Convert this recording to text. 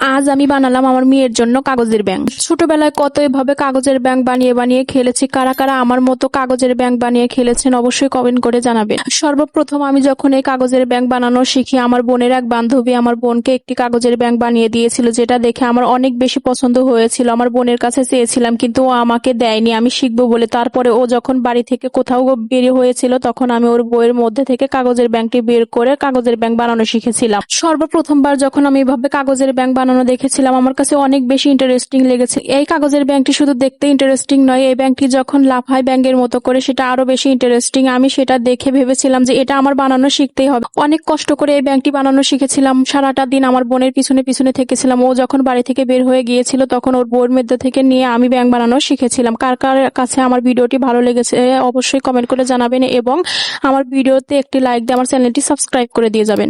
আজ আমি বানালাম আমার মেয়ের জন্য কাগজের ব্যাংক। ছোটবেলায় কত এভাবে কাগজের ব্যাংক বানিয়ে বানিয়ে খেলেছি, কারা কারা আমার মতো কাগজের ব্যাংক বানিয়ে খেলেছেন অবশ্যই কমেন্ট করে জানাবেন সর্বপ্রথম আমি যখন এই কাগজের ব্যাংক বানানো শিখি, আমার বোনের এক বান্ধবী আমার বোনকে একটি কাগজের ব্যাংক বানিয়ে দিয়েছিল, যেটা দেখে আমার অনেক বেশি পছন্দ হয়েছিল। আমার বোনের কাছে চেয়েছিলাম, কিন্তু ও আমাকে দেয়নি, আমি শিখব বলে। তারপরে ও যখন বাড়ি থেকে কোথাও বের হয়েছিল, তখন আমি ওর বইয়ের মধ্যে থেকে কাগজের ব্যাংকটি বের করে কাগজের ব্যাংক বানানো শিখেছিলাম। সর্বপ্রথমবার যখন আমি এভাবে কাগজের ব্যাংক বানানো দেখেছিলাম। আমার কাছে অনেক বেশি ইন্টারেস্টিং লেগেছে। এই কাগজের ব্যাংকটি শুধু দেখতে ইন্টারেস্টিং নয়, এই ব্যাংকটি যখন লাফায় ব্যাংকের মতো করে, সেটা আরও বেশি ইন্টারেস্টিং আমি সেটা দেখে ভেবেছিলাম যে এটা আমার বানানো শিখতেই হবে। অনেক কষ্ট করে এই ব্যাংকটি বানানো শিখেছিলাম। সারাটা দিন আমার বোনের পিছনে পিছনে থেকেছিলাম। ও যখন বাড়ি থেকে বের হয়ে গিয়েছিল, তখন ওর বউয়ের মধ্যে থেকে নিয়ে আমি ব্যাংক বানানো শিখেছিলাম। কার কার কাছে আমার ভিডিওটি ভালো লেগেছে, অবশ্যই কমেন্ট করে জানাবেন এবং আমার ভিডিওতে একটি লাইক দিয়ে আমার চ্যানেলটি সাবস্ক্রাইব করে দিয়ে যাবেন।